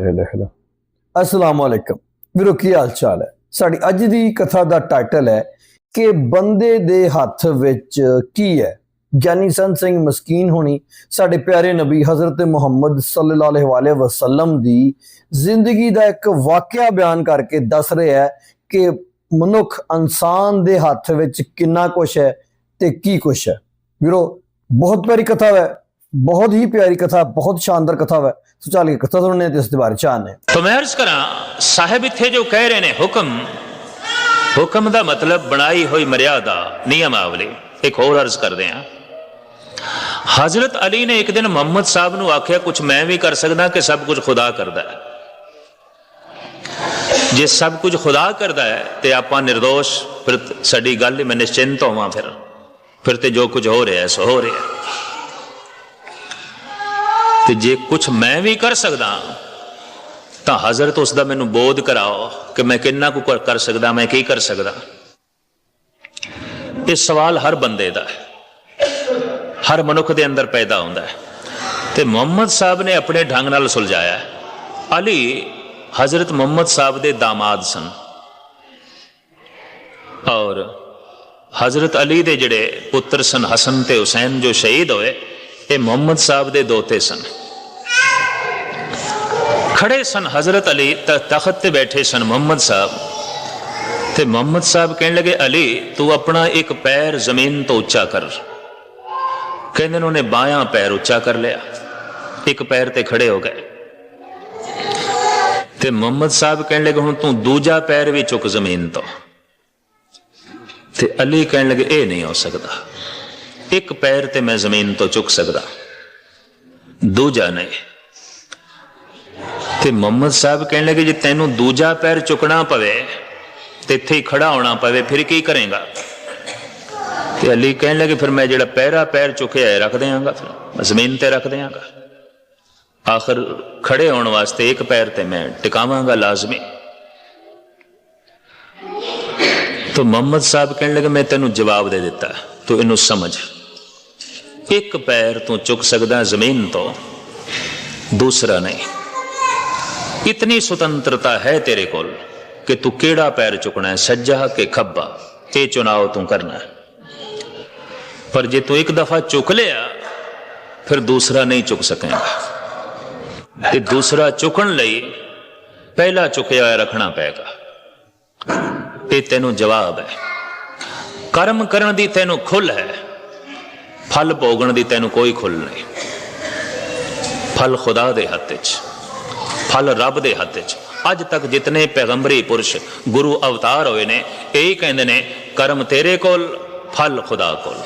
ਇਹ ਅਸਲਾਮ ਵਾਲੇਕਮ ਵੀਰੋ, ਕੀ ਹਾਲ ਚਾਲ ਹੈ? ਸਾਡੀ ਅੱਜ ਦੀ ਕਥਾ ਦਾ ਟਾਈਟਲ ਹੈ ਕਿ ਬੰਦੇ ਦੇ ਹੱਥ ਵਿੱਚ ਕੀ ਹੈ? ਗਿਆਨੀ ਸੰਤ ਸਿੰਘ ਮਸਕੀਨ ਹੋਣੀ, ਸਾਡੇ ਪਿਆਰੇ ਨਬੀ ਹਜ਼ਰਤ ਮੁਹੰਮਦ ਸੱਲੱਲਾਹੁ ਅਲੈਹਿ ਵਸੱਲਮ ਦੀ ਜ਼ਿੰਦਗੀ ਦਾ ਇੱਕ ਵਾਕਿਆ ਬਿਆਨ ਕਰਕੇ ਦੱਸ ਰਿਹਾ ਹੈ ਕਿ ਮਨੁੱਖ ਇਨਸਾਨ ਦੇ ਹੱਥ ਵਿੱਚ ਕਿੰਨਾ ਕੁਝ ਹੈ ਤੇ ਕੀ ਕੁਝ ਹੈ। ਵੀਰੋ, ਬਹੁਤ ਪਿਆਰੀ ਕਥਾ ਹੈ। ਬਹੁਤ ਹੀ ਪਿਆਰੀ ਕਥਾ, ਬਹੁਤ ਸ਼ਾਨਦਾਰ ਕਥਾ ਹੈ ਸੋ ਚੱਲ ਕੇ ਕਥਾ ਸੁਣਨੇ ਤੇ ਇਸ ਦੇ ਬਾਰੇ ਚਾਹਨੇ ਤਾਂ ਮੈਂ ਅਰਜ਼ ਕਰਾਂ, ਸਾਹਿਬ ਇੱਥੇ ਜੋ ਕਹਿ ਰਹੇ ਨੇ ਹੁਕਮ ਹੁਕਮ ਦਾ ਮਤਲਬ ਬਣਾਈ ਹੋਈ ਮਰਿਆਦਾ, ਨਿਯਮਾਵਲੀ। ਇੱਕ ਹੋਰ ਅਰਜ਼ ਕਰਦੇ ਹਾਂ। ਹਜ਼ਰਤ ਅਲੀ ਨੇ ਇੱਕ ਦਿਨ ਮੁਹੰਮਦ ਸਾਹਿਬ ਨੂੰ ਆਖਿਆ ਕੁਝ ਮੈਂ ਵੀ ਕਰ ਸਕਦਾ ਕਿ ਸਭ ਕੁਝ ਖੁਦਾ ਕਰਦਾ ਹੈ। ਜੇ ਸਭ ਕੁਝ ਖੁਦਾ ਕਰਦਾ ਹੈ, ਤੇ ਆਪਾਂ નિર્ਦੋਸ਼ ਫਿਰ ਸਾਡੀ ਗੱਲ ਮੈਂ ਨਿਸ਼ਚਿੰਤ ਹੋਵਾਂ ਫਿਰ। ਫਿਰ ਤੇ ਜੋ ਕੁਝ ਹੋ ਰਿਹਾ ਹੈ, ਸੋ ਹੋ ਰਿਹਾ ਹੈ। ਤੇ ਜੇ ਕੁਝ ਮੈਂ ਵੀ ਕਰ ਸਕਦਾ ਤਾਂ ਹਜ਼ਰਤ ਉਸ ਦਾ ਮੈਨੂੰ ਬੋਧ ਕਰਾਓ ਕਿ ਮੈਂ ਕਿੰਨਾ ਕੁ ਕਰ- ਸਕਦਾ, ਮੈਂ ਕੀ ਕਰ ਸਕਦਾ। ਇਹ ਸਵਾਲ ਹਰ ਬੰਦੇ ਦਾ ਹੈ। ਹਰ ਮਨੁੱਖ ਦੇ ਅੰਦਰ ਪੈਦਾ ਹੁੰਦਾ ਹੈ। ਤੇ ਮੁਹੰਮਦ ਸਾਹਿਬ ਨੇ ਆਪਣੇ ਢੰਗ ਨਾਲ ਸੁਲਝਾਇਆ ਅਲੀ, ਹਜ਼ਰਤ ਮੁਹੰਮਦ ਸਾਹਿਬ ਦੇ ਦਾਮਾਦ ਸਨ। ਔਰ ਹਜ਼ਰਤ ਅਲੀ ਦੇ ਜਿਹੜੇ ਪੁੱਤਰ ਸਨ ਹਸਨ ਤੇ ਹੁਸੈਨ ਜੋ ਸ਼ਹੀਦ ਹੋਏ ਇਹ ਮੁਹੰਮਦ ਸਾਹਿਬ ਦੇ ਦੋਤੇ ਸਨ। ਖੜੇ ਸਨ ਹਜ਼ਰਤ ਅਲੀ ਤਖਤ ਤੇ ਬੈਠੇ ਸਨ ਮੁਹੰਮਦ ਸਾਹਿਬ। ਤੇ ਮੁਹੰਮਦ ਸਾਹਿਬ ਕਹਿਣ ਲੱਗੇ, ਅਲੀ, ਤੂੰ ਆਪਣਾ ਇੱਕ ਪੈਰ ਜ਼ਮੀਨ ਤੋਂ ਉੱਚਾ ਕਰ। ਕਹਿੰਦੇ ਉਹਨੇ ਬਾਹਾਂ ਪੈਰ ਉੱਚਾ ਕਰ ਲਿਆ। ਇੱਕ ਪੈਰ ਤੇ ਖੜੇ ਹੋ ਗਏ। ਤੇ ਮੁਹੰਮਦ ਸਾਹਿਬ ਕਹਿਣ ਲੱਗੇ, ਹੁਣ ਤੂੰ ਦੂਜਾ ਪੈਰ ਵੀ ਚੁੱਕ ਜ਼ਮੀਨ ਤੋਂ। ਤੇ ਅਲੀ ਕਹਿਣ ਲੱਗੇ, ਇਹ ਨਹੀਂ ਹੋ ਸਕਦਾ। ਇੱਕ ਪੈਰ ਤੇ ਮੈਂ ਜ਼ਮੀਨ ਤੋਂ ਚੁੱਕ ਸਕਦਾ। ਦੂਜਾ ਨਹੀਂ। ਤੇ ਮੁਹੰਮਦ ਸਾਹਿਬ ਕਹਿਣ ਲੱਗੇ ਜੇ ਤੈਨੂੰ ਦੂਜਾ ਪੈਰ ਚੁੱਕਣਾ ਪਵੇ, ਤੇ ਇੱਥੇ ਹੀ ਖੜਾ ਹੋਣਾ ਪਵੇ, ਫਿਰ ਕੀ ਕਰੇਗਾ? ਤੇ ਅਲੀ ਕਹਿਣ ਲੱਗੇ, ਫਿਰ ਮੈਂ ਜਿਹੜਾ ਪਹਿਰਾ ਪੈਰ ਚੁੱਕਿਆ ਹੈ, ਰੱਖ ਦਿਆਂਗਾ ਫਿਰ। ਜ਼ਮੀਨ ਤੇ ਰੱਖ ਦਿਆਂਗਾ। ਆਖਰ ਖੜੇ ਹੋਣ ਵਾਸਤੇ ਇੱਕ ਪੈਰ ਤੇ ਮੈਂ ਟਿਕਾਵਾਂਗਾ ਲਾਜ਼ਮੀ। ਤਾਂ ਮੁਹੰਮਦ ਸਾਹਿਬ ਕਹਿਣ ਲੱਗੇ, ਮੈਂ ਤੈਨੂੰ ਜਵਾਬ ਦੇ ਦਿੱਤਾ। ਤੂੰ ਇਹਨੂੰ ਸਮਝ। ਇੱਕ ਪੈਰ ਤੂੰ ਚੁੱਕ ਸਕਦਾ ਜ਼ਮੀਨ ਤੋਂ। ਦੂਸਰਾ ਨਹੀਂ। ਇਤਨੀ ਸੁਤੰਤਰਤਾ ਹੈ ਤੇਰੇ ਕੋਲ ਕਿ ਤੂੰ ਕਿਹੜਾ ਪੈਰ ਚੁੱਕਣਾ ਹੈ, ਸੱਜਾ ਕਿ ਖੱਬਾ? ਇਹ ਚੁਣਾਵ ਤੂੰ ਕਰਨਾ ਪਰ ਜੇ ਤੂੰ ਇੱਕ ਦਫਾ ਚੁੱਕ ਲਿਆ, ਫਿਰ ਦੂਸਰਾ ਨਹੀਂ ਚੁੱਕ ਸਕੇਗਾ। ਤੇ ਦੂਸਰਾ ਚੁੱਕਣ ਲਈ ਪਹਿਲਾ ਚੁੱਕਿਆ ਹੋਇਆ ਰੱਖਣਾ ਪਏਗਾ। ਇਹ ਤੈਨੂੰ ਜਵਾਬ ਹੈ। ਕਰਮ ਕਰਨ ਦੀ ਤੈਨੂੰ ਖੁੱਲ ਹੈ। ਫਲ ਭੋਗਣ ਦੀ ਤੈਨੂੰ ਕੋਈ ਖੁੱਲ ਨਹੀਂ। ਫਲ ਖੁਦਾ ਦੇ ਹੱਥ 'ਚ ਫਲ ਰੱਬ ਦੇ ਹੱਥ 'ਚ ਅੱਜ ਤੱਕ ਜਿਤਨੇ ਪੈਗੰਬਰੀ ਪੁਰਸ਼ ਗੁਰੂ ਅਵਤਾਰ ਹੋਏ ਨੇ, ਇਹ ਕਹਿੰਦੇ ਨੇ, ਕਰਮ ਤੇਰੇ ਕੋਲ, ਫਲ ਖੁਦਾ ਕੋਲ,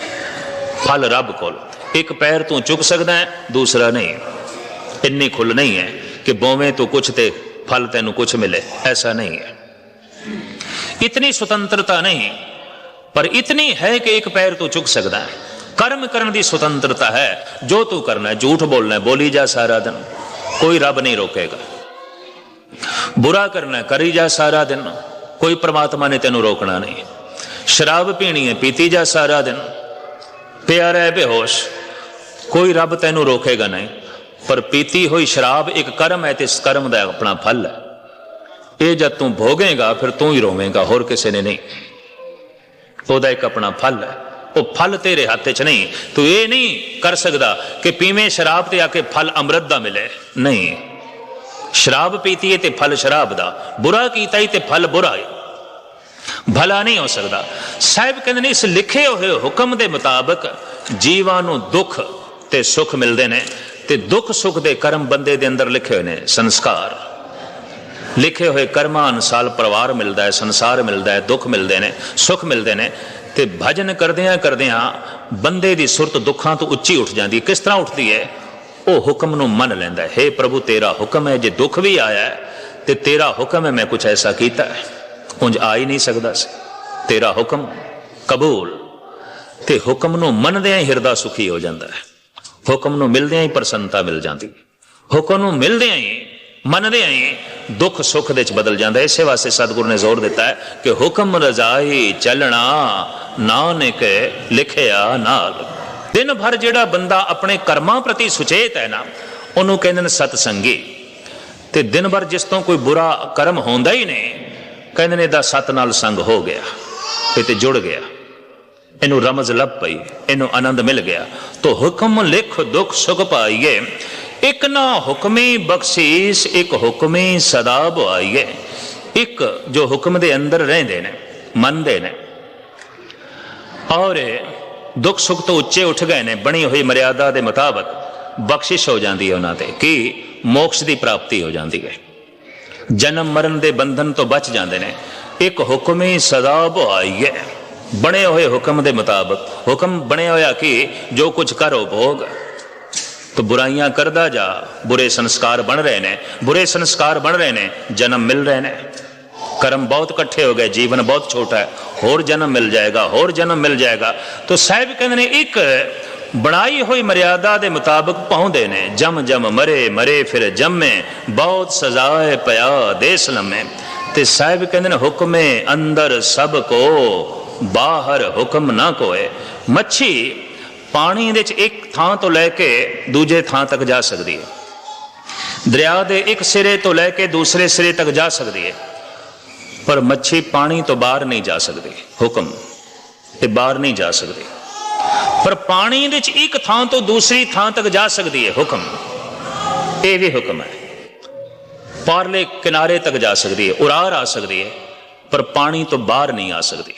ਫਲ ਰੱਬ ਕੋਲ। ਇੱਕ ਪੈਰ ਤੂੰ ਚੁੱਕ ਸਕਦਾ ਹੈ, ਦੂਸਰਾ ਨਹੀਂ। ਇੰਨੀ ਖੁੱਲ ਨਹੀਂ ਹੈ ਕਿ ਬੋਵੇਂ ਤੂੰ ਕੁਛ ਤੇ ਫਲ ਤੈਨੂੰ ਕੁਛ ਮਿਲੇ, ਐਸਾ ਨਹੀਂ ਹੈ। ਇਤਨੀ ਸੁਤੰਤਰਤਾ ਨਹੀਂ, ਪਰ ਇਤਨੀ ਹੈ ਕਿ ਇੱਕ ਪੈਰ ਤੂੰ ਚੁੱਕ ਸਕਦਾ ਹੈ। ਕਰਮ ਕਰਨ ਦੀ ਸੁਤੰਤਰਤਾ ਹੈ। ਜੋ ਤੂੰ ਕਰਨਾ ਹੈ, ਝੂਠ ਬੋਲਣਾ ਹੈ, ਬੋਲੀ ਜਾ ਸਾਰਾ ਦਿਨ। ਕੋਈ ਰੱਬ ਨਹੀਂ ਰੋਕੇਗਾ। ਬੁਰਾ ਕਰਨਾ ਹੈ, ਕਰੀ ਜਾ ਸਾਰਾ ਦਿਨ। ਕੋਈ ਪ੍ਰਮਾਤਮਾ ਨੇ ਤੈਨੂੰ ਰੋਕਣਾ ਨਹੀਂ। ਸ਼ਰਾਬ ਪੀਣੀ ਹੈ, ਪੀਤੀ ਜਾ ਸਾਰਾ ਦਿਨ। ਪਿਆ ਰਹਿ ਬੇਹੋਸ਼। ਕੋਈ ਰੱਬ ਤੈਨੂੰ ਰੋਕੇਗਾ ਨਹੀਂ। ਪਰ ਪੀਤੀ ਹੋਈ ਸ਼ਰਾਬ ਇੱਕ ਕਰਮ ਹੈ ਤੇ ਇਸ ਕਰਮ ਦਾ ਆਪਣਾ ਫਲ ਹੈ। ਇਹ ਜਦ ਤੂੰ ਭੋਗੇਗਾ, ਫਿਰ ਤੂੰ ਹੀ ਰੋਵੇਂਗਾ, ਹੋਰ ਕਿਸੇ ਨੇ ਨਹੀਂ। ਉਹਦਾ ਇੱਕ ਆਪਣਾ ਫਲ ਹੈ। ਉਹ ਫਲ ਤੇਰੇ ਹੱਥ 'ਚ ਨਹੀਂ। ਤੂੰ ਇਹ ਨਹੀਂ ਕਰ ਸਕਦਾ ਕਿ ਪੀਵੇਂ ਸ਼ਰਾਬ ਤੇ ਆ ਕੇ ਫਲ ਅੰਮ੍ਰਿਤ ਦਾ ਮਿਲੇ। ਨਹੀਂ। ਸ਼ਰਾਬ ਪੀਤੀ ਹੈ ਤੇ ਫਲ ਸ਼ਰਾਬ ਦਾ। ਬੁਰਾ ਕੀਤਾ ਹੀ ਤੇ ਫਲ ਬੁਰਾ ਹੈ ਭਲਾ ਨਹੀਂ ਹੋ ਸਕਦਾ। ਸਾਹਿਬ ਕਹਿੰਦੇ ਨੇ, ਇਸ ਲਿਖੇ ਹੋਏ ਹੁਕਮ ਦੇ ਮੁਤਾਬਕ ਜੀਵਾਂ ਨੂੰ ਦੁੱਖ ਤੇ ਸੁੱਖ ਮਿਲਦੇ ਨੇ ਤੇ ਦੁੱਖ ਸੁੱਖ ਦੇ ਕਰਮ ਬੰਦੇ ਦੇ ਅੰਦਰ ਲਿਖੇ ਹੋਏ ਨੇ ਸੰਸਕਾਰ। ਲਿਖੇ ਹੋਏ ਕਰਮਾਂ ਅਨੁਸਾਰ ਪਰਿਵਾਰ ਮਿਲਦਾ ਹੈ, ਸੰਸਾਰ ਮਿਲਦਾ ਹੈ, ਦੁੱਖ ਮਿਲਦੇ ਨੇ, ਸੁੱਖ ਮਿਲਦੇ ਨੇ। ਤੇ ਭਜਨ ਕਰਦਿਆਂ ਕਰਦਿਆਂ ਬੰਦੇ ਦੀ ਸੁਰਤ ਦੁੱਖਾਂ ਤੋਂ ਉੱਚੀ ਉੱਠ ਜਾਂਦੀ ਹੈ। ਕਿਸ ਤਰ੍ਹਾਂ ਉੱਠਦੀ ਹੈ? ਉਹ ਹੁਕਮ ਨੂੰ ਮੰਨ ਲੈਂਦਾ ਹੈ। हे ਪ੍ਰਭੂ ਤੇਰਾ ਹੁਕਮ ਹੈ ਜੇ ਦੁੱਖ ਵੀ ਆਇਆ ਹੈ, ਤੇ ਤੇਰਾ ਹੁਕਮ ਹੈ ਮੈਂ ਕੁਝ ਐਸਾ ਕੀਤਾ ਉਂਝ ਆ ਹੀ ਨਹੀਂ ਸਕਦਾ ਸੀ। ਤੇਰਾ ਹੁਕਮ ਕਬੂਲ। ਤੇ ਹੁਕਮ ਨੂੰ ਮੰਨਦਿਆਂ ਹੀ ਹਿਰਦਾ ਸੁਖੀ ਹੋ ਜਾਂਦਾ ਹੈ। ਹੁਕਮ ਨੂੰ ਮਿਲਦਿਆਂ ਹੀ ਪ੍ਰਸੰਨਤਾ ਮਿਲ ਜਾਂਦੀ ਹੁਕਮ ਨੂੰ ਮਿਲਦਿਆਂ ਹੀ ਮੰਨਦਿਆਂ ਹੀ ਦੁੱਖ ਸੁੱਖ ਦੇ ਚ ਬਦਲ ਜਾਂਦਾ ਹੈ। ਇਸੇ ਵਾਸਤੇ ਸਤਿਗੁਰੂ ਨੇ ਜ਼ੋਰ ਦਿੱਤਾ ਹੈ ਕਿ ਹੁਕਮ ਰਜ਼ਾਈ ਚੱਲਣਾ, ਨਾਨਕ ਲਿਖਿਆ ਨਾਲ। ਦਿਨ ਭਰ ਜਿਹੜਾ ਬੰਦਾ ਆਪਣੇ ਕਰਮਾਂ ਪ੍ਰਤੀ ਸੁਚੇਤ ਹੈ ਨਾ, ਉਹਨੂੰ ਕਹਿੰਦੇ ਨੇ ਸਤ ਤੇ ਦਿਨ ਭਰ ਜਿਸ ਤੋਂ ਕੋਈ ਬੁਰਾ ਕਰਮ ਹੁੰਦਾ ਹੀ ਨਹੀਂ, ਕਹਿੰਦੇ ਨੇ ਦਾ ਸਤ ਨਾਲ ਸੰਗ ਹੋ ਗਿਆ ਤੇ ਜੁੜ ਗਿਆ। ਇਹਨੂੰ ਰਮਜ਼ ਲੱਭ ਪਈ, ਇਹਨੂੰ ਆਨੰਦ ਮਿਲ ਗਿਆ। ਤੋ ਹੁਕਮ ਲਿਖ, ਦੁੱਖ ਸੁਖ ਪਾਈਏ। ਇੱਕ ਨਾ ਹੁਕਮੀ ਬਖਸ਼ੀਸ਼, ਇੱਕ ਹੁਕਮੀ ਸਦਾ ਬੁਆਈਏ। ਇੱਕ ਜੋ ਹੁਕਮ ਦੇ ਅੰਦਰ ਰਹਿੰਦੇ ਨੇ, ਮੰਨਦੇ ਨੇ। ਔਰ ਦੁੱਖ ਸੁੱਖ ਤੋਂ ਉੱਚੇ ਉੱਠ ਗਏ ਨੇ, ਬਣੀ ਹੋਈ ਮਰਿਆਦਾ ਦੇ ਮੁਤਾਬਕ ਬਖਸ਼ਿਸ਼ ਹੋ ਜਾਂਦੀ ਹੈ ਉਹਨਾਂ ਤੇ, ਕਿ ਮੋਕਸ਼ ਦੀ ਪ੍ਰਾਪਤੀ ਹੋ ਜਾਂਦੀ ਹੈ। ਜਨਮ ਮਰਨ ਦੇ ਬੰਧਨ ਤੋਂ ਬਚ ਜਾਂਦੇ ਨੇ। ਇੱਕ ਹੁਕਮੀ ਸਦਾ ਬੁਆਈਏ। ਬਣੇ ਹੋਏ ਹੁਕਮ ਦੇ ਮੁਤਾਬਕ, ਹੁਕਮ ਬਣਿਆ ਹੋਇਆ ਕਿ ਜੋ ਕੁਝ ਕਰੋ ਭੋਗ। ਤੋ ਬੁਰਾਈਆਂ ਕਰਦਾ ਜਾ, ਬੁਰੇ ਸੰਸਕਾਰ ਬਣ ਰਹੇ ਨੇ। ਬੁਰੇ ਸੰਸਕਾਰ ਬਣ ਰਹੇ ਨੇ, ਜਨਮ ਮਿਲ ਰਹੇ ਨੇ। ਕਰਮ ਬਹੁਤ ਇਕੱਠੇ ਹੋ ਗਏ, ਜੀਵਨ ਬਹੁਤ ਛੋਟਾ ਹੈ। ਹੋਰ ਜਨਮ ਮਿਲ ਜਾਏਗਾ, ਹੋਰ ਜਨਮ ਮਿਲ ਜਾਏਗਾ। ਤੋ ਸਾਹਿਬ ਕਹਿੰਦੇ ਨੇ, ਇੱਕ ਬਣਾਈ ਹੋਈ ਮਰਿਆਦਾ ਦੇ ਮੁਤਾਬਕ ਪਹੁੰਚਦੇ ਨੇ। ਜਮ ਜਮ ਮਰੇ ਮਰੇ ਫਿਰ ਜੰਮੇ, ਬਹੁਤ ਸਜ਼ਾਏ ਪਿਆ ਦੇਸ ਲੰਮੇ। ਤੇ ਸਾਹਿਬ ਕਹਿੰਦੇ ਨੇ, ਹੁਕਮੇ ਅੰਦਰ ਸਭ ਕੋ, ਬਾਹਰ ਹੁਕਮ ਨਾ ਕੋਏ। ਮੱਛੀ ਪਾਣੀ ਦੇ ਵਿੱਚ ਇੱਕ ਥਾਂ ਤੋਂ ਲੈ ਕੇ ਦੂਜੇ ਥਾਂ ਤੱਕ ਜਾ ਸਕਦੀ ਹੈ। ਦਰਿਆ ਦੇ ਇੱਕ ਸਿਰੇ ਤੋਂ ਲੈ ਕੇ ਦੂਸਰੇ ਸਿਰੇ ਤੱਕ ਜਾ ਸਕਦੀ ਹੈ। ਪਰ ਮੱਛੀ ਪਾਣੀ ਤੋਂ ਬਾਹਰ ਨਹੀਂ ਜਾ ਸਕਦੀ। ਹੁਕਮ ਇਹ ਬਾਹਰ ਨਹੀਂ ਜਾ ਸਕਦੀ। ਪਰ ਪਾਣੀ ਵਿੱਚ ਇੱਕ ਥਾਂ ਤੋਂ ਦੂਸਰੀ ਥਾਂ ਤੱਕ ਜਾ ਸਕਦੀ ਹੈ। ਹੁਕਮ ਇਹ ਵੀ ਹੁਕਮ ਹੈ। ਪਾਰਲੇ ਕਿਨਾਰੇ ਤੱਕ ਜਾ ਸਕਦੀ ਹੈ। ਉਰਾਰ ਆ ਸਕਦੀ ਹੈ। ਪਰ ਪਾਣੀ ਤੋਂ ਬਾਹਰ ਨਹੀਂ ਆ ਸਕਦੀ।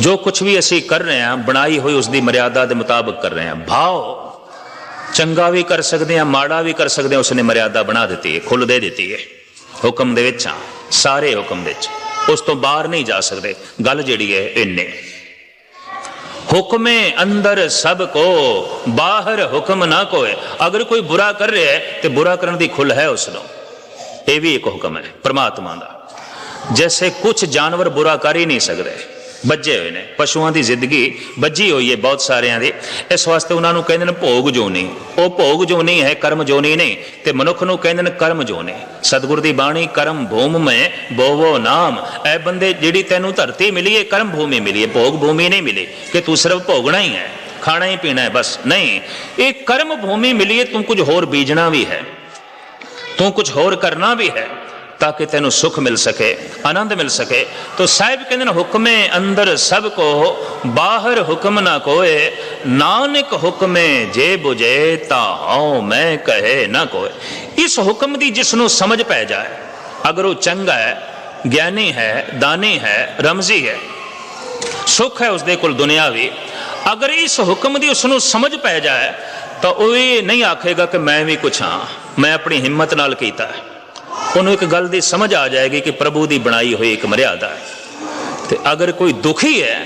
ਜੋ ਕੁਝ ਵੀ ਅਸੀਂ ਕਰ ਰਹੇ ਹਾਂ, ਬਣਾਈ ਹੋਈ ਉਸ ਦੀ ਮਰਿਆਦਾ ਦੇ ਮੁਤਾਬਕ ਕਰ ਰਹੇ ਹਾਂ। ਭਾਵ ਚੰਗਾ ਵੀ ਕਰ ਸਕਦੇ ਹਾਂ, ਮਾੜਾ ਵੀ ਕਰ ਸਕਦੇ ਹਾਂ, ਉਸਨੇ ਮਰਿਆਦਾ ਬਣਾ ਦਿੱਤੀ ਹੈ ਖੁੱਲ ਦੇ ਦਿੱਤੀ ਹੈ। ਹੁਕਮ ਦੇ ਵਿੱਚ ਹਾਂ, ਸਾਰੇ ਹੁਕਮ ਵਿੱਚ। ਉਸ ਤੋਂ ਬਾਹਰ ਨਹੀਂ ਜਾ ਸਕਦੇ। ਗੱਲ ਜਿਹੜੀ ਹੈ, ਇੰਨੇ। ਹੁਕਮੇ ਅੰਦਰ ਸਭ ਕੋ, ਬਾਹਰ ਹੁਕਮ ਨਾ ਕੋਏ। ਅਗਰ ਕੋਈ ਬੁਰਾ ਕਰ ਰਿਹਾ ਹੈ, ਤੇ ਬੁਰਾ ਕਰਨ ਦੀ ਖੁੱਲ ਹੈ ਉਸ ਨੂੰ ਇਹ ਵੀ ਇੱਕ ਹੁਕਮ ਹੈ, ਪ੍ਰਮਾਤਮਾ ਦਾ। ਜੈਸੇ ਕੁਝ ਜਾਨਵਰ ਬੁਰਾ ਕਰ ਹੀ ਨਹੀਂ ਸਕਦੇ। ਬੱਜੇ ਹੋਏ ਨੇ, ਪਸ਼ੂਆਂ ਦੀ ਜ਼ਿੰਦਗੀ ਬੱਜੀ ਹੋਈ ਹੈ ਬਹੁਤ ਸਾਰਿਆਂ ਦੀ। ਇਸ ਵਾਸਤੇ ਉਹਨਾਂ ਨੂੰ ਕਹਿੰਦੇ ਨੇ ਭੋਗ ਜੋਨੀ ਉਹ ਭੋਗ ਜੋਨੀ ਹੈ, ਕਰਮ ਜੋਨੀ ਨਹੀਂ ਤੇ ਮਨੁੱਖ ਨੂੰ ਕਹਿੰਦੇ ਨੇ ਕਰਮ ਜੋਨੀ ਸਤਿਗੁਰ ਦੀ ਬਾਣੀ, ਕਰਮ ਭੂਮ ਮੈਂ ਬੋਵੋ ਨਾਮ। ਐ ਬੰਦੇ ਜਿਹੜੀ ਤੈਨੂੰ ਧਰਤੀ ਮਿਲੀ ਹੈ, ਕਰਮ ਭੂਮੀ ਮਿਲੀ ਹੈ, ਭੋਗ ਭੂਮੀ ਨਹੀਂ ਮਿਲੀ, ਕਿ ਤੂੰ ਸਿਰਫ ਭੋਗਣਾ ਹੀ ਹੈ, ਖਾਣਾ ਹੀ ਪੀਣਾ ਹੈ, ਬਸ। ਨਹੀਂ, ਇਹ ਕਰਮ ਭੂਮੀ ਮਿਲੀ ਹੈ, ਤੂੰ ਕੁਝ ਹੋਰ ਬੀਜਣਾ ਵੀ ਹੈ, ਤੂੰ ਕੁਝ ਹੋਰ ਕਰਨਾ ਵੀ ਹੈ। ਤਾਂ ਕਿ ਤੈਨੂੰ ਸੁਖ ਮਿਲ ਸਕੇ, ਆਨੰਦ ਮਿਲ ਸਕੇ। ਤੋ ਸਾਹਿਬ ਕਹਿੰਦੇ ਨੇ, ਹੁਕਮੇ ਅੰਦਰ ਸਭ ਕੋ, ਬਾਹਰ ਹੁਕਮ ਨਾ ਕੋਏ, ਨਾਨਕ ਹੁਕਮੇ ਜੇ 부ਜੇ ਤਾ ਹਉ ਮੈਂ ਕਹੇ ਨਾ ਕੋਏ। ਇਸ ਹੁਕਮ ਦੀ ਜਿਸ ਨੂੰ ਸਮਝ ਪੈ ਜਾਏ, ਅਗਰ ਉਹ ਚੰਗਾ ਹੈ, ਗਿਆਨੀ ਹੈ, ਦਾਨੀ ਹੈ, ਰਮਜ਼ੀ ਹੈ, ਸੁਖ ਹੈ ਉਸਦੇ ਕੋਲ ਦੁਨਿਆਵੀ ਅਗਰ ਇਸ ਹੁਕਮ ਦੀ ਉਸ ਨੂੰ ਸਮਝ ਪੈ ਜਾਏ, ਤਾਂ ਉਹ ਇਹ ਨਹੀਂ ਆਖੇਗਾ ਕਿ ਮੈਂ ਵੀ ਕੁਛ ਹਾਂ, ਮੈਂ ਆਪਣੀ ਹਿੰਮਤ ਨਾਲ ਕੀਤਾ ਹੈ। ਉਹਨੂੰ ਇੱਕ ਗੱਲ ਦੀ ਸਮਝ ਆ ਜਾਏਗੀ ਕਿ ਪ੍ਰਭੂ ਦੀ ਬਣਾਈ ਹੋਈ ਇੱਕ ਮਰਿਆਦਾ ਹੈ। ਤੇ ਅਗਰ ਕੋਈ ਦੁਖੀ ਹੈ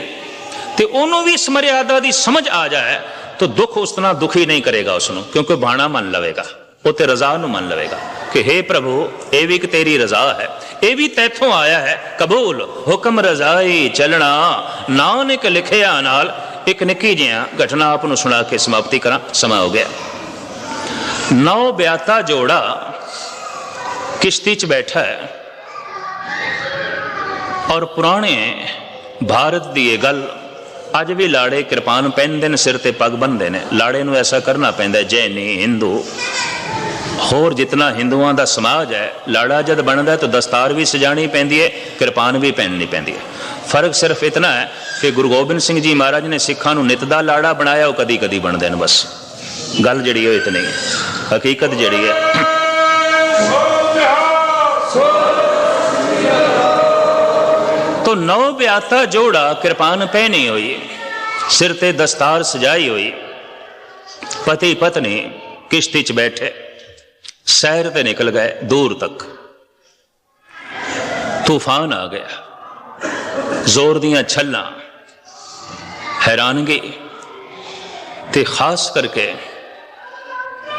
ਤੇ ਉਹਨੂੰ ਵੀ ਇਸ ਮਰਿਆਦਾ ਦੀ ਸਮਝ ਆ ਜਾਏ, ਤਾਂ ਦੁੱਖ ਉਸ ਤਰ੍ਹਾਂ ਦੁਖੀ ਨਹੀਂ ਕਰੇਗਾ ਉਸ ਨੂੰ ਕਿਉਂਕਿ ਬਾਣਾ ਮੰਨ ਲਵੇਗਾ, ਉਹ ਤੇ ਰਜ਼ਾ ਨੂੰ ਮੰਨ ਲਵੇਗਾ ਕਿ हे ਪ੍ਰਭੂ, ਇਹ ਵੀ ਇੱਕ ਤੇਰੀ ਰਜ਼ਾ ਹੈ, ਇਹ ਵੀ ਤੈਥੋਂ ਆਇਆ ਹੈ, ਕਬੂਲ, ਹੁਕਮ ਰਜ਼ਾਈ ਚੱਲਣਾ, ਨਾਨਕ ਲਿਖਿਆ ਨਾਲ ਇੱਕ ਨਿੱਕੀ ਜਿਹਾ ਘਟਨਾ ਆਪ ਨੂੰ ਸੁਣਾ ਕੇ ਸਮਾਪਤੀ ਕਰਾਂ, ਸਮਾਂ ਹੋ ਗਿਆ। ਨੌ ਬਿਆਤਾ ਜੋੜਾ ਕਿਸ਼ਤੀ 'ਚ ਬੈਠਾ ਹੈ। ਔਰ ਪੁਰਾਣੇ ਭਾਰਤ ਦੀ ਇਹ ਗੱਲ ਅੱਜ ਵੀ ਲਾੜੇ ਕਿਰਪਾਨ ਪਹਿਨਦੇ ਨੇ, ਸਿਰ ਤੇ ਪੱਗ ਬੰਨਦੇ ਨੇ। ਲਾੜੇ ਨੂੰ ਐਸਾ ਕਰਨਾ ਪੈਂਦਾ ਜੈਨੀ ਹਿੰਦੂ। ਹੋਰ ਜਿਤਨਾ ਹਿੰਦੂਆਂ ਦਾ ਸਮਾਜ ਹੈ, ਲਾੜਾ ਜਦ ਬਣਦਾ ਤਾਂ ਦਸਤਾਰ ਵੀ ਸਜਾਣੀ ਪੈਂਦੀ ਹੈ, ਕਿਰਪਾਨ ਵੀ ਪਹਿਨਣੀ ਪੈਂਦੀ ਹੈ। ਫ਼ਰਕ ਸਿਰਫ ਇਤਨਾ ਹੈ ਕਿ ਗੁਰੂ ਗੋਬਿੰਦ ਸਿੰਘ ਜੀ ਮਹਾਰਾਜ ਨੇ ਸਿੱਖਾਂ ਨੂੰ ਨਿਤ ਦਾ ਲਾੜਾ ਬਣਾਇਆ, ਉਹ ਕਦੀ ਕਦੀ ਬਣਦੇ ਨੇ ਬਸ। ਗੱਲ ਜਿਹੜੀ ਉਹ ਇਤਨੀ ਹੈ, ਹਕੀਕਤ ਜਿਹੜੀ ਹੈ ਤੋ ਨੌ ਬਿਆਤਾ ਜੋੜਾ ਕਿਰਪਾਨ ਪਹਿਨੀ ਹੋਈ। ਸਿਰ ਤੇ ਦਸਤਾਰ ਸਜਾਈ ਹੋਈ। ਪਤੀ ਪਤਨੀ ਕਿਸ਼ਤੀ 'ਚ ਬੈਠੇ। ਸ਼ਹਿਰ ਤੇ ਨਿਕਲ ਗਏ ਦੂਰ ਤੱਕ। ਤੂਫਾਨ ਆ ਗਿਆ। ਜ਼ੋਰ ਦੀਆਂ ਛੱਲਾਂ ਹੈਰਾਨਗੀ ਤੇ ਖਾਸ ਕਰਕੇ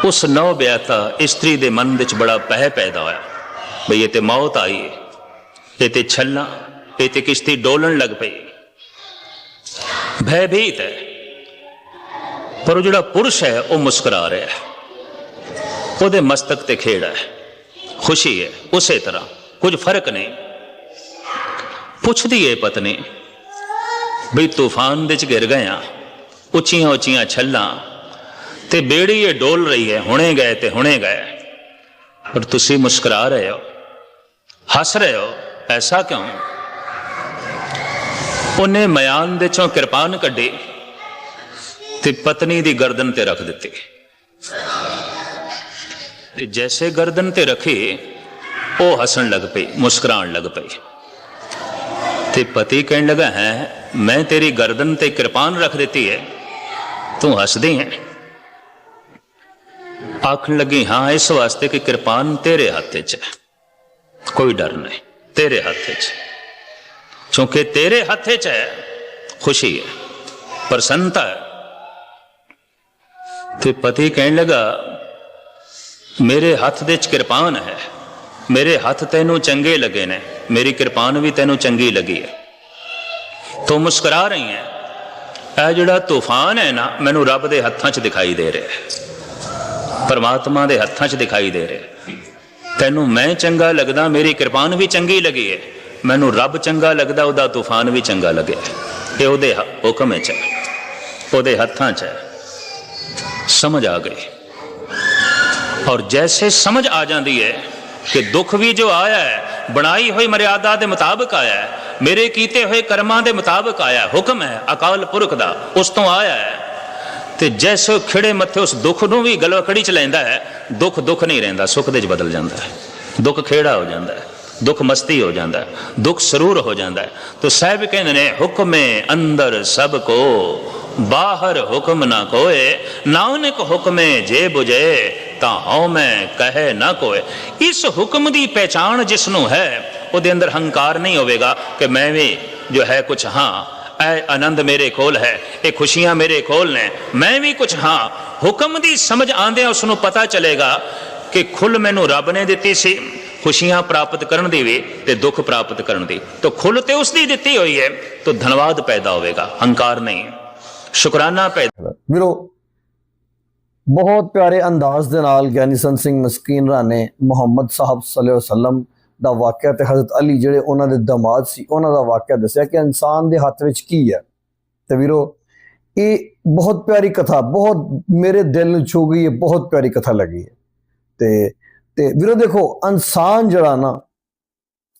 ਉਸ ਨੌ ਬਿਆਤਾ ਇਸਤਰੀ ਦੇ ਮਨ ਵਿੱਚ ਬੜਾ ਪਹਿ ਪੈਦਾ ਹੋਇਆ। ਬਈ ਇਹ ਤੇ ਮੌਤ ਆਈ ਹੈ ਇਹ ਤੇ ਛੱਲਾਂ ਇਹ ਤੇ ਕਿਸ਼ਤੀ ਡੋਲਣ ਲੱਗ ਪਈ। ਭੈਭੀਤ ਹੈ। ਪਰ ਉਹ ਜਿਹੜਾ ਪੁਰਸ਼ ਹੈ, ਉਹ ਮੁਸਕਰਾ ਰਿਹਾ ਹੈ। ਉਹਦੇ ਮਸਤਕ ਤੇ ਖੇੜਾ ਹੈ। ਖੁਸ਼ੀ ਹੈ, ਉਸੇ ਤਰ੍ਹਾਂ। ਕੁਝ ਫ਼ਰਕ ਨਹੀਂ। ਪੁੱਛਦੀ ਹੈ ਪਤਨੀ ਬਈ ਤੂਫਾਨ ਦੇ ਚ ਗਿਰ ਗਿਆ ਉੱਚੀਆਂ ਉੱਚੀਆਂ ਛੱਲਾਂ, ਤੇ ਬੇੜੀ ਇਹ ਡੋਲ ਰਹੀ ਹੈ, ਹੁਣੇ ਗਏ ਤੇ ਹੁਣੇ ਗਏ। ਪਰ ਤੁਸੀਂ ਮੁਸਕਰਾ ਰਹੇ ਹੋ। ਹੱਸ ਰਹੇ ਹੋ। ਐਸਾ ਕਿਉਂ? ਉਹਨੇ ਮਿਆਨ ਦੇ ਚੋਂ ਕਿਰਪਾਨ ਕੱਢੀ ਤੇ ਪਤਨੀ ਦੀ ਗਰਦਨ ਤੇ ਰੱਖ ਦਿੱਤੀ। ਤੇ ਜੈਸੇ ਗਰਦਨ ਤੇ ਰੱਖੀ, ਉਹ ਹੱਸਣ ਲੱਗ ਪਈ, ਮੁਸਕਰਾਉਣ ਲੱਗ ਪਈ। ਤੇ ਪਤੀ ਕਹਿਣ ਲੱਗਾ, ਹੈ, ਮੈਂ ਤੇਰੀ ਗਰਦਨ ਤੇ ਕਿਰਪਾਨ ਰੱਖ ਦਿੱਤੀ ਹੈ, ਤੂੰ ਹੱਸਦੀ ਹੈ। ਆਖਣ ਲੱਗੀ, ਹਾਂ, ਇਸ ਵਾਸਤੇ ਕਿ ਕਿਰਪਾਨ ਤੇਰੇ ਹੱਥ 'ਚ ਹੈ। ਕੋਈ ਡਰ ਨਹੀਂ, ਤੇਰੇ ਹੱਥ 'ਚ। ਕਿਉਂਕਿ ਤੇਰੇ ਹੱਥ 'ਚ ਹੈ ਖੁਸ਼ੀ ਹੈ ਪ੍ਰਸੰਨਤਾ ਹੈ ਤੇ ਪਤੀ ਕਹਿਣ ਲੱਗਾ ਮੇਰੇ ਹੱਥ ਦੇ 'ਚ ਕਿਰਪਾਨ ਹੈ ਮੇਰੇ ਹੱਥ ਤੈਨੂੰ ਚੰਗੇ ਲੱਗੇ ਨੇ ਮੇਰੀ ਕਿਰਪਾਨ ਵੀ ਤੈਨੂੰ ਚੰਗੀ ਲੱਗੀ ਹੈ ਤੂੰ ਮੁਸਕਰਾ ਰਹੀ ਹੈ ਇਹ ਜਿਹੜਾ ਤੂਫਾਨ ਹੈ ਨਾ ਮੈਨੂੰ ਰੱਬ ਦੇ ਹੱਥਾਂ 'ਚ ਦਿਖਾਈ ਦੇ ਰਿਹਾ ਹੈ ਪਰਮਾਤਮਾ ਦੇ ਹੱਥਾਂ 'ਚ ਦਿਖਾਈ ਦੇ ਰਿਹਾ ਤੈਨੂੰ ਮੈਂ ਚੰਗਾ ਲੱਗਦਾ ਮੇਰੀ ਕਿਰਪਾਨ ਵੀ ਚੰਗੀ ਲੱਗੀ ਹੈ ਮੈਨੂੰ ਰੱਬ ਚੰਗਾ ਲੱਗਦਾ, ਉਹਦਾ ਤੂਫਾਨ ਵੀ ਚੰਗਾ ਲੱਗਿਆ। ਇਹ ਉਹਦੇ ਹੁਕਮ 'ਚ ਹੈ ਉਹਦੇ ਹੱਥਾਂ 'ਚ ਹੈ ਸਮਝ ਆ ਗਈ। ਔਰ ਜੈਸੇ ਸਮਝ ਆ ਜਾਂਦੀ ਹੈ ਕਿ ਦੁੱਖ ਵੀ ਜੋ ਆਇਆ ਹੈ, ਬਣਾਈ ਹੋਈ ਮਰਿਆਦਾ ਦੇ ਮੁਤਾਬਕ ਆਇਆ ਹੈ, ਮੇਰੇ ਕੀਤੇ ਹੋਏ ਕਰਮਾਂ ਦੇ ਮੁਤਾਬਕ ਆਇਆ, ਹੁਕਮ ਹੈ, ਅਕਾਲ ਪੁਰਖ ਦਾ, ਉਸ ਤੋਂ ਆਇਆ ਹੈ। ਤੇ ਜੈਸੇ ਉਹ ਖਿੜੇ ਮੱਥੇ ਉਸ ਦੁੱਖ ਨੂੰ ਵੀ ਗਲਵਕੜੀ ਚ ਲੈਂਦਾ ਹੈ, ਦੁੱਖ ਦੁੱਖ ਨਹੀਂ ਰਹਿੰਦਾ, ਸੁੱਖ ਦੇ ਚ ਬਦਲ ਜਾਂਦਾ ਹੈ। ਦੁੱਖ ਖੇੜਾ ਹੋ ਜਾਂਦਾ ਹੈ। ਦੁੱਖ ਮਸਤੀ ਹੋ ਜਾਂਦਾ ਦੁੱਖ ਸਰੂਰ ਹੋ ਜਾਂਦਾ ਤੋ ਸਾਹਿਬ ਕਹਿੰਦੇ ਨੇ, ਹੁਕਮੇ ਅੰਦਰ ਸਭ ਕੋ, ਬਾਹਰ ਹੁਕਮ ਨਾ ਕੋਏ। ਨਾਨਕ ਹੁਕਮੇ ਜੇ 부ਜੇ ਤਾਂ ਹਉ ਮੈਂ ਕਹੇ ਨਾ ਕੋਏ। ਇਸ ਹੁਕਮ ਦੀ ਪਹਿਚਾਣ ਜਿਸ ਨੂੰ ਹੈ, ਉਹਦੇ ਅੰਦਰ ਹੰਕਾਰ ਨਹੀਂ ਹੋਵੇਗਾ ਕਿ ਮੈਂ ਵੀ ਜੋ ਹੈ ਕੁਝ ਹਾਂ, ਇਹ ਆਨੰਦ ਮੇਰੇ ਕੋਲ ਹੈ, ਇਹ ਖੁਸ਼ੀਆਂ ਮੇਰੇ ਕੋਲ ਨੇ, ਮੈਂ ਵੀ ਕੁਝ ਹਾਂ। ਹੁਕਮ ਦੀ ਸਮਝ ਆਂਦਿਆਂ ਉਸ ਨੂੰ ਪਤਾ ਚਲੇਗਾ ਕਿ ਖੁੱਲ ਮੈਨੂੰ ਰੱਬ ਨੇ ਦਿੱਤੀ ਸੀ। ਖੁਸ਼ੀਆਂ ਪ੍ਰਾਪਤ ਕਰਨ ਦੀ ਵੀ ਤੇ ਦੁੱਖ ਪ੍ਰਾਪਤ ਕਰਨ ਦੀ। ਤਾਂ ਖੁੱਲ ਤੇ ਉਸ ਦੀ ਦਿੱਤੀ ਹੋਈ ਹੈ, ਤਾਂ ਧਨਵਾਦ ਪੈਦਾ ਹੋਵੇਗਾ, ਹੰਕਾਰ ਨਹੀਂ ਸ਼ੁਕਰਾਨਾ ਪੈਦਾ ਵੀਰੋ, ਬਹੁਤ ਪਿਆਰੇ ਅੰਦਾਜ਼ ਦੇ ਨਾਲ ਗਿਆਨੀ ਸੰਤ ਸਿੰਘ ਮਸਕੀਨ ਰਾ ਮੁਹੰਮਦ ਸਾਹਿਬ ਸੱਲੱਲਾਹੁ ਵਸੱਲਮ ਦਾ ਵਾਕਿਆ ਤੇ ਹਜ਼ਰਤ ਅਲੀ ਜਿਹੜੇ ਉਹਨਾਂ ਦੇ ਦਮਾਦ ਸੀ, ਉਹਨਾਂ ਦਾ ਵਾਕਿਆ ਦੱਸਿਆ ਕਿ ਇਨਸਾਨ ਦੇ ਹੱਥ ਵਿੱਚ ਕੀ ਹੈ। ਤੇ ਵੀਰੋ, ਇਹ ਬਹੁਤ ਪਿਆਰੀ ਕਥਾ, ਬਹੁਤ ਮੇਰੇ ਦਿਲ ਨੂੰ ਛੂ ਗਈ ਹੈ ਬਹੁਤ ਪਿਆਰੀ ਕਥਾ ਲੱਗੀ ਹੈ। ਤੇ ਤੇ ਵੀਰੋ ਦੇਖੋ, ਇਨਸਾਨ ਜਿਹੜਾ ਨਾ,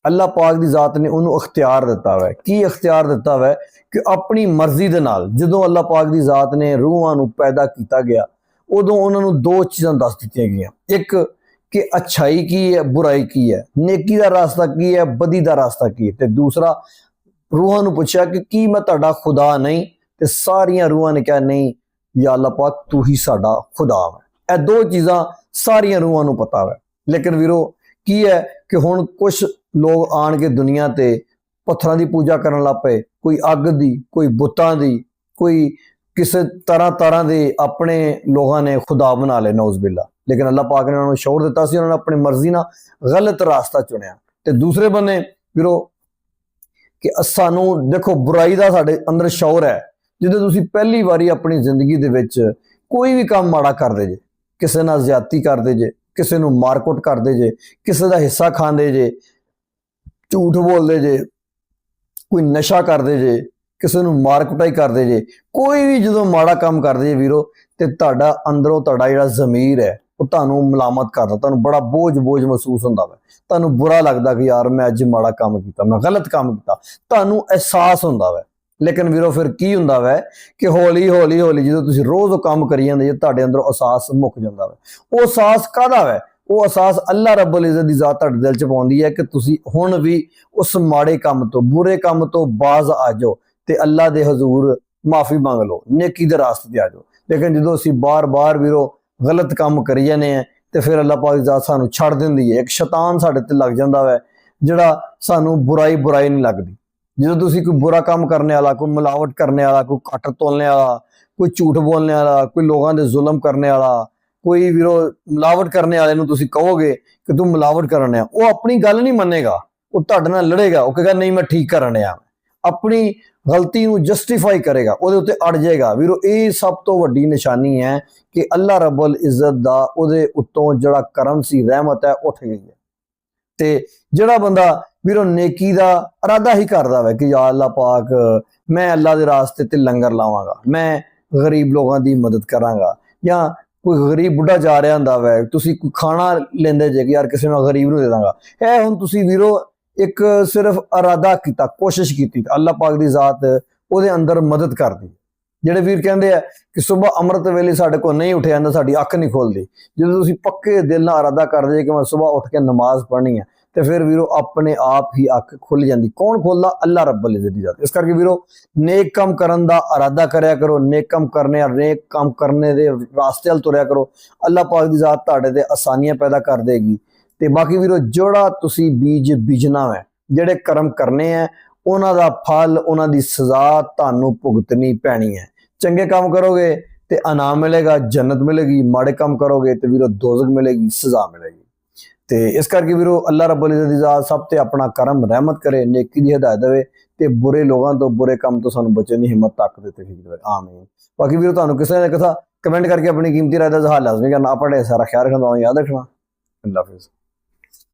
ਅੱਲਾਹ ਪਾਕ ਦੀ ਜ਼ਾਤ ਨੇ ਉਹਨੂੰ ਅਖਤਿਆਰ ਦਿੱਤਾ ਹੋਇਆ ਕੀ ਅਖਤਿਆਰ ਦਿੱਤਾ ਹੋਇਆ ਕਿ ਆਪਣੀ ਮਰਜ਼ੀ ਦੇ ਨਾਲ ਜਦੋਂ ਅੱਲਾਹ ਪਾਕ ਦੀ ਜ਼ਾਤ ਨੇ ਰੂਹਾਂ ਨੂੰ ਪੈਦਾ ਕੀਤਾ ਗਿਆ, ਉਦੋਂ ਉਹਨਾਂ ਨੂੰ ਦੋ ਚੀਜ਼ਾਂ ਦੱਸ ਦਿੱਤੀਆਂ ਗਈਆਂ। ਇੱਕ, ਕਿ ਅਛਾਈ ਕੀ ਹੈ, ਬੁਰਾਈ ਕੀ ਹੈ? ਨੇਕੀ ਦਾ ਰਾਸਤਾ ਕੀ ਹੈ, ਬਦੀ ਦਾ ਰਾਸਤਾ ਕੀ ਹੈ? ਤੇ ਦੂਸਰਾ, ਰੂਹਾਂ ਨੂੰ ਪੁੱਛਿਆ ਕਿ ਕੀ ਮੈਂ ਤੁਹਾਡਾ ਖੁਦਾ ਨਹੀਂ? ਤੇ ਸਾਰੀਆਂ ਰੂਹਾਂ ਨੇ ਕਿਹਾ, ਨਹੀਂ, ਯਾ ਅੱਲਾਹ ਪਾਕ, ਤੂੰ ਹੀ ਸਾਡਾ ਖੁਦਾ ਹੈ ਇਹ ਦੋ ਚੀਜ਼ਾਂ ਸਾਰੀਆਂ ਰੂਹਾਂ ਨੂੰ ਪਤਾ ਹੈ ਲੇਕਿਨ ਵੀਰੋ, ਕੀ ਹੈ ਕਿ ਹੁਣ ਕੁਝ ਲੋਕ ਆਣ ਕੇ ਦੁਨੀਆ ਤੇ ਪੱਥਰਾਂ ਦੀ ਪੂਜਾ ਕਰਨ ਲੱਗ ਪਏ। ਕੋਈ ਅੱਗ ਦੀ, ਕੋਈ ਬੁੱਤਾਂ ਦੀ, ਕੋਈ ਕਿਸੇ ਤਰ੍ਹਾਂ ਤਰ੍ਹਾਂ ਦੇ ਆਪਣੇ ਲੋਕਾਂ ਨੇ ਖੁਦਾ ਬਣਾ ਲਏ ਨੌਜ਼ਬਿਲਲਾ ਲੇਕਿਨ ਅੱਲਾਹ ਪਾਕ ਨੇ ਉਹਨਾਂ ਨੂੰ ਸ਼ੌਰ ਦਿੱਤਾ ਸੀ, ਉਹਨਾਂ ਨੇ ਆਪਣੀ ਮਰਜ਼ੀ ਨਾਲ ਗਲਤ ਰਾਸਤਾ ਚੁਣਿਆ। ਤੇ ਦੂਸਰੇ ਬੰਨੇ ਵੀਰੋ, ਕਿ ਸਾਨੂੰ ਦੇਖੋ, ਬੁਰਾਈ ਦਾ ਸਾਡੇ ਅੰਦਰ ਸ਼ੌਰ ਹੈ। ਜਦੋਂ ਤੁਸੀਂ ਪਹਿਲੀ ਵਾਰੀ ਆਪਣੀ ਜ਼ਿੰਦਗੀ ਦੇ ਵਿੱਚ ਕੋਈ ਵੀ ਕੰਮ ਮਾੜਾ ਕਰਦੇ ਜੇ ਕਿਸੇ ਨਾਲ ਜ਼ਿਆਦਤੀ ਕਰਦੇ ਜੇ, ਕਿਸੇ ਨੂੰ ਮਾਰਕੁੱਟ ਕਰਦੇ ਜੇ, ਕਿਸੇ ਦਾ ਹਿੱਸਾ ਖਾਂਦੇ ਜੇ, ਝੂਠ ਬੋਲਦੇ ਜੇ, ਕੋਈ ਨਸ਼ਾ ਕਰਦੇ ਜੇ, ਕਿਸੇ ਨੂੰ ਮਾਰ ਕੁਟਾਈ ਕਰਦੇ ਜੇ, ਕੋਈ ਵੀ ਜਦੋਂ ਮਾੜਾ ਕੰਮ ਕਰਦੇ ਜੇ ਵੀਰੋ, ਤੇ ਤੁਹਾਡਾ ਅੰਦਰੋਂ ਤੁਹਾਡਾ ਜਿਹੜਾ ਜ਼ਮੀਰ ਹੈ, ਉਹ ਤੁਹਾਨੂੰ ਮਲਾਮਤ ਕਰਦਾ, ਤੁਹਾਨੂੰ ਬੜਾ ਬੋਝ ਬੋਝ ਮਹਿਸੂਸ ਹੁੰਦਾ ਵਾ। ਤੁਹਾਨੂੰ ਬੁਰਾ ਲੱਗਦਾ ਕਿ ਯਾਰ ਮੈਂ ਅੱਜ ਮਾੜਾ ਕੰਮ ਕੀਤਾ, ਮੈਂ ਗਲਤ ਕੰਮ ਕੀਤਾ। ਤੁਹਾਨੂੰ ਅਹਿਸਾਸ ਹੁੰਦਾ ਵਾ। ਲੇਕਿਨ ਵੀਰੋ ਫਿਰ ਕੀ ਹੁੰਦਾ ਵੈ ਕਿ ਹੌਲੀ ਹੌਲੀ ਹੌਲੀ ਜਦੋਂ ਤੁਸੀਂ ਰੋਜ਼ ਉਹ ਕੰਮ ਕਰੀ ਜਾਂਦੇ ਜੇ ਤੁਹਾਡੇ ਅੰਦਰੋਂ ਅਹਿਸਾਸ ਮੁੱਕ ਜਾਂਦਾ ਵੈ। ਉਹ ਅਹਿਸਾਸ ਕਾਹਦਾ ਵੈ? ਉਹ ਅਹਿਸਾਸ ਅੱਲਾ ਰੱਬੁਲ ਇਜ਼ਤ ਦੀ ਜ਼ਾਤ ਤੁਹਾਡੇ ਦਿਲ 'ਚ ਪਾਉਂਦੀ ਹੈ ਕਿ ਤੁਸੀਂ ਹੁਣ ਵੀ ਉਸ ਮਾੜੇ ਕੰਮ ਤੋਂ, ਬੁਰੇ ਕੰਮ ਤੋਂ ਬਾਜ਼ ਆ ਜਾਓ ਤੇ ਅੱਲਾ ਦੇ ਹਜ਼ੂਰ ਮਾਫੀ ਮੰਗ ਲਓ, ਨੇਕੀ ਦੇ ਰਾਸਤੇ ਤੇ ਆ ਜਾਓ। ਲੇਕਿਨ ਜਦੋਂ ਅਸੀਂ ਬਾਰ-ਬਾਰ ਵੀਰੋ ਗਲਤ ਕੰਮ ਕਰੀ ਜਾਂਦੇ ਆ ਤੇ ਫਿਰ ਅੱਲਾ ਪਾਕ ਦੀ ਜ਼ਾਤ ਸਾਨੂੰ ਛੱਡ ਦਿੰਦੀ ਹੈ, ਇੱਕ ਸ਼ੈਤਾਨ ਸਾਡੇ ਤੇ ਲੱਗ ਜਾਂਦਾ ਵੈ ਜਿਹੜਾ ਸਾਨੂੰ ਬੁਰਾਈ ਬੁਰਾਈ ਨਹੀਂ ਲੱਗਦੀ। ਜਦੋਂ ਤੁਸੀਂ ਕੋਈ ਬੁਰਾ ਕੰਮ ਕਰਨੇ ਵਾਲਾ, ਕੋਈ ਮਿਲਾਵਟ ਕਰਨੇ ਵਾਲਾ, ਕੋਈ ਕੱਟ ਤੋਲਨੇ ਵਾਲਾ, ਕੋਈ ਝੂਠ ਬੋਲਨੇ ਵਾਲਾ, ਕੋਈ ਲੋਕਾਂ ਦੇ ਜ਼ੁਲਮ ਕਰਨੇ ਵਾਲਾ, ਕੋਈ ਵੀਰੋ ਮਿਲਾਵਟ ਕਰਨੇ ਵਾਲੇ ਨੂੰ ਤੁਸੀਂ ਕਹੋਗੇ ਕਿ ਤੂੰ ਮਿਲਾਵਟ ਕਰਨ ਆ ਉਹ ਆਪਣੀ ਗੱਲ ਨਹੀਂ ਮੰਨੇਗਾ। ਉਹ ਤੁਹਾਡੇ ਨਾਲ ਲੜੇਗਾ। ਉਹ ਕਹੇਗਾ, ਨਹੀਂ, ਮੈਂ ਠੀਕ ਕਰਨ ਆ ਆਪਣੀ ਗਲਤੀ ਨੂੰ ਜਸਟੀਫਾਈ ਕਰੇਗਾ। ਉਹਦੇ ਉੱਤੇ ਅੜ ਜਾਏਗਾ। ਵੀਰੋ, ਇਹ ਸਭ ਤੋਂ ਵੱਡੀ ਨਿਸ਼ਾਨੀ ਹੈ ਕਿ ਅੱਲਾਹ ਰੱਬੁਲ ਇੱਜ਼ਤ ਦਾ ਉਹਦੇ ਉੱਤੋਂ ਜਿਹੜਾ ਕਰਮ ਸੀ, ਰਹਿਮਤ ਹੈ, ਉੱਠ ਗਈ ਹੈ। ਤੇ ਜਿਹੜਾ ਬੰਦਾ ਵੀਰੋ ਨੇਕੀ ਦਾ ਇਰਾਦਾ ਹੀ ਕਰਦਾ ਵਾ ਕਿ ਯਾ ਅੱਲਾ ਪਾਕ ਮੈਂ ਅੱਲਾ ਦੇ ਰਾਸਤੇ ਤੇ ਲੰਗਰ ਲਾਵਾਂਗਾ, ਮੈਂ ਗਰੀਬ ਲੋਕਾਂ ਦੀ ਮਦਦ ਕਰਾਂਗਾ ਜਾਂ ਕੋਈ ਗਰੀਬ ਬੁੱਢਾ ਜਾ ਰਿਹਾ ਹੁੰਦਾ ਵੈ, ਤੁਸੀਂ ਕੋਈ ਖਾਣਾ ਲੈਂਦੇ ਜੇ ਕਿ ਯਾਰ ਕਿਸੇ ਨੂੰ ਗਰੀਬ ਨੂੰ ਦੇ ਦਾਂਗਾ। ਇਹ ਹੁਣ ਤੁਸੀਂ ਵੀਰੋ ਇੱਕ ਸਿਰਫ ਇਰਾਦਾ ਕੀਤਾ, ਕੋਸ਼ਿਸ਼ ਕੀਤੀ ਅੱਲਾ ਪਾਕ ਦੀ ਜ਼ਾਤ ਉਹਦੇ ਅੰਦਰ ਮਦਦ ਕਰਦੀ। ਜਿਹੜੇ ਵੀਰ ਕਹਿੰਦੇ ਆ ਕਿ ਸਵੇਰ ਅੰਮ੍ਰਿਤ ਵੇਲੇ ਸਾਡੇ ਕੋਲ ਨਹੀਂ ਉੱਠਿਆ ਜਾਂਦਾ, ਸਾਡੀ ਅੱਖ ਨਹੀਂ ਖੋਲਦੀ। ਜਦੋਂ ਤੁਸੀਂ ਪੱਕੇ ਦਿਲ ਨਾਲ ਇਰਾਦਾ ਕਰਦੇ ਜੇ ਕਿ ਮੈਂ ਸਵੇਰ ਉੱਠ ਕੇ ਨਮਾਜ਼ ਪੜ੍ਹਨੀ ਹੈ ਤੇ ਫਿਰ ਵੀਰੋ ਆਪਣੇ ਆਪ ਹੀ ਅੱਖ ਖੁੱਲ ਜਾਂਦੀ। ਕੌਣ ਖੋਲਦਾ ਅੱਲਾ ਰੱਬੁਲ ਇਜ਼ਤ ਦੀ ਜ਼ਾਤ। ਇਸ ਕਰਕੇ ਵੀਰੋ, ਨੇਕ ਕੰਮ ਕਰਨ ਦਾ ਇਰਾਦਾ ਕਰਿਆ ਕਰੋ, ਨੇਕ ਕੰਮ ਕਰਨੇ ਆ, ਨੇਕ ਕੰਮ ਕਰਨੇ ਦੇ ਰਾਸਤੇ ਵੱਲ ਤੁਰਿਆ ਕਰੋ। ਅੱਲਾ ਪਾਕ ਦੀ ਜ਼ਾਤ ਤੁਹਾਡੇ ਤੇ ਆਸਾਨੀਆਂ ਪੈਦਾ ਕਰ ਦੇਗੀ। ਤੇ ਬਾਕੀ ਵੀਰੋ, ਜਿਹੜਾ ਤੁਸੀਂ ਬੀਜ ਬੀਜਣਾ ਹੈ, ਜਿਹੜੇ ਕਰਮ ਕਰਨੇ ਆ, ਉਹਨਾਂ ਦਾ ਫਲ, ਉਹਨਾਂ ਦੀ ਸਜ਼ਾ ਤੁਹਾਨੂੰ ਭੁਗਤਣੀ ਪੈਣੀ ਹੈ। ਚੰਗੇ ਕੰਮ ਕਰੋਗੇ ਤੇ ਇਨਾਮ ਮਿਲੇਗਾ, ਜੰਨਤ ਮਿਲੇਗੀ, ਮਾੜੇ ਕੰਮ ਕਰੋਗੇ ਤੇ ਵੀਰੋ ਦੋਜ਼ਖ ਮਿਲੇਗੀ, ਸਜ਼ਾ ਮਿਲੇਗੀ। ਤੇ ਇਸ ਕਰਕੇ ਵੀਰੋ ਅੱਲਾ ਰੱਬੁਲ ਇਜ਼ਤ ਦੀ ਜ਼ਾਤ ਸਭ ਤੇ ਆਪਣਾ ਕਰਮ, ਰਹਿਮਤ ਕਰੇ, ਨੇਕੀ ਦੀ ਹਦਾਇਤ ਦੇਵੇ ਤੇ ਬੁਰੇ ਲੋਕਾਂ ਤੋਂ ਬੁਰੇ ਕੰਮ ਤੋਂ ਸਾਨੂੰ ਬਚਣ ਦੀ ਹਿੰਮਤ, ਤਾਕਤ ਤੇ ਫਿਕਰ ਦੇਵੇ। ਆਮੀਨ। ਬਾਕੀ ਵੀਰੋ ਤੁਹਾਨੂੰ ਕਿਸੇ ਨੇ ਕਥਾ ਕਮੈਂਟ ਕਰਕੇ ਆਪਣੀ ਕੀਮਤੀ ਰਾਏ ਦਾ ਇਜ਼ਹਾਰ ਲਾਜ਼ਮੀ ਕਰਨਾ ਆਪਣੇ ਸਾਰਾ ਖਿਆਲ ਰੱਖਣਾ ਯਾਦ ਰੱਖਣਾ। ਅੱਲਾਹ ਹਾਫਿਜ਼।